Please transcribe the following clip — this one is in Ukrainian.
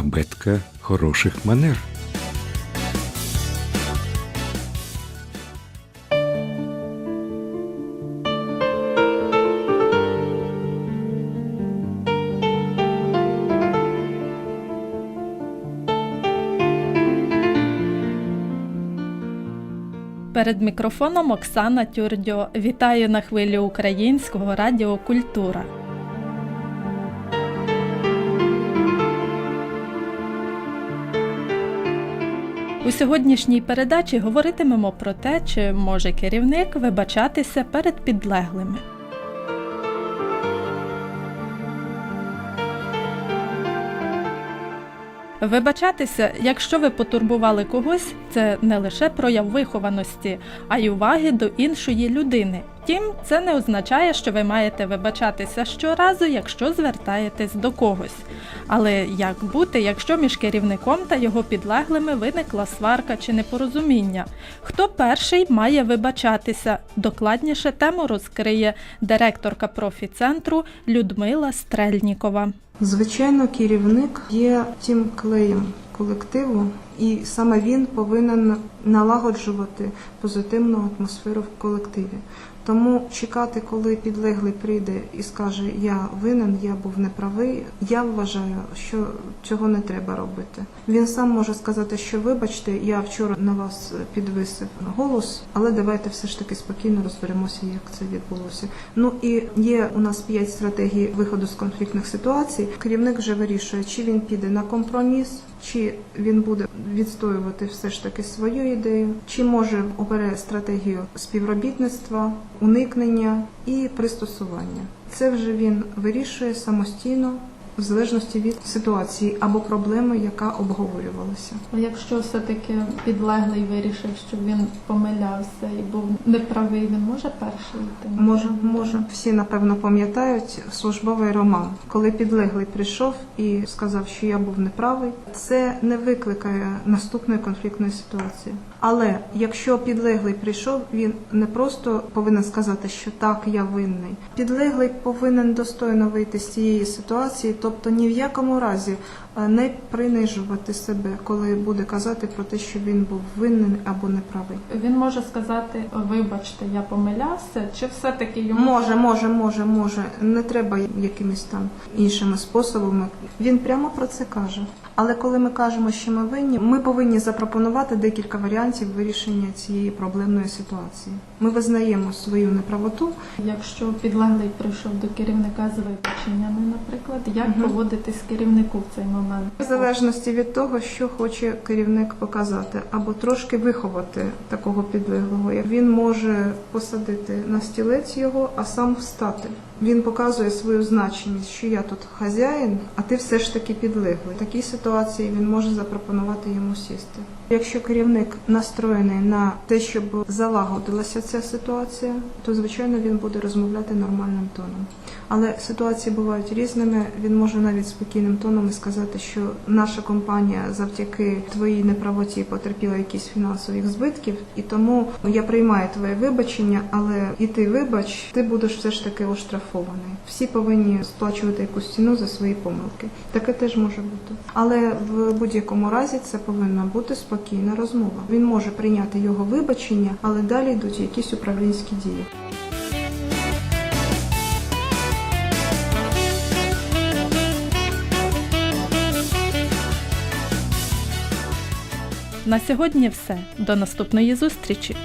абетка хороших манер. Перед мікрофоном Оксана Тюрдьо. Вітаю на хвилі українського радіо Культура. У сьогоднішній передачі говоритимемо про те, чи може керівник вибачатися перед підлеглими. Вибачатися, якщо ви потурбували когось, це не лише прояв вихованості, а й уваги до іншої людини. Втім, це не означає, що ви маєте вибачатися щоразу, якщо звертаєтесь до когось. Але як бути, якщо між керівником та його підлеглими виникла сварка чи непорозуміння? Хто перший має вибачатися? Докладніше тему розкриє директорка профіцентру Людмила Стрельнікова. Звичайно, керівник є тим клеєм колективу, і саме він повинен налагоджувати позитивну атмосферу в колективі. Тому чекати, коли підлеглий прийде і скаже Я винен, я був неправий. Я вважаю, що цього не треба робити. Він сам може сказати, що вибачте, я вчора на вас підвисив голос, але давайте все ж таки спокійно розберемося, як це відбулося. Ну і є у нас п'ять стратегій виходу з конфліктних ситуацій. Керівник вже вирішує, чи він піде на компроміс, чи він буде відстоювати все ж таки свою ідею, чи може обере стратегію співробітництва, уникнення і пристосування. Це вже він вирішує самостійно. В залежності від ситуації або проблеми, яка обговорювалася. А якщо все-таки підлеглий вирішив, що він помилявся і був неправий, він може перший йти? Може, може, всі напевно пам'ятають службовий роман, коли підлеглий прийшов і сказав, що я був неправий. Це не викликає наступної конфліктної ситуації. Але якщо підлеглий прийшов, він не просто повинен сказати, що так, я винний. Підлеглий повинен достойно вийти з цієї ситуації, тобто ні в якому разі не принижувати себе, коли буде казати про те, що він був винен або неправий. Він може сказати, вибачте, я помилявся, чи все-таки йому Може, може, може, може. Не треба якимись там іншими способами. Він прямо про це каже. Але коли ми кажемо, що ми винні, ми повинні запропонувати декілька варіантів вирішення цієї проблемної ситуації. Ми визнаємо свою неправоту. Якщо підлеглий прийшов до керівника з вибаченнями, наприклад, як поводитись керівнику в цей момент? В залежності від того, що хоче керівник показати, або трошки виховати такого підлеглого. Він може посадити на стілець його, а сам встати. Він показує свою значимість, що я тут хазяїн, а ти все ж таки підлеглий. В такій ситуації він може запропонувати йому сісти. Якщо керівник настроєний на те, щоб залагодилася ця ситуація, то звичайно він буде розмовляти нормальним тоном. Але ситуації бувають різними. Він може навіть спокійним тоном і сказати, що наша компанія завдяки твоїй неправоті потерпіла якісь фінансових збитків, і тому я приймаю твоє вибачення, але і ти вибач, ти будеш все ж таки оштрафований. Всі повинні сплачувати якусь ціну за свої помилки. Таке теж може бути. Але в будь-якому разі це повинна бути спокійна розмова. Він може прийняти його вибачення, але далі йдуть якісь управлінські дії. На сьогодні все. До наступної зустрічі!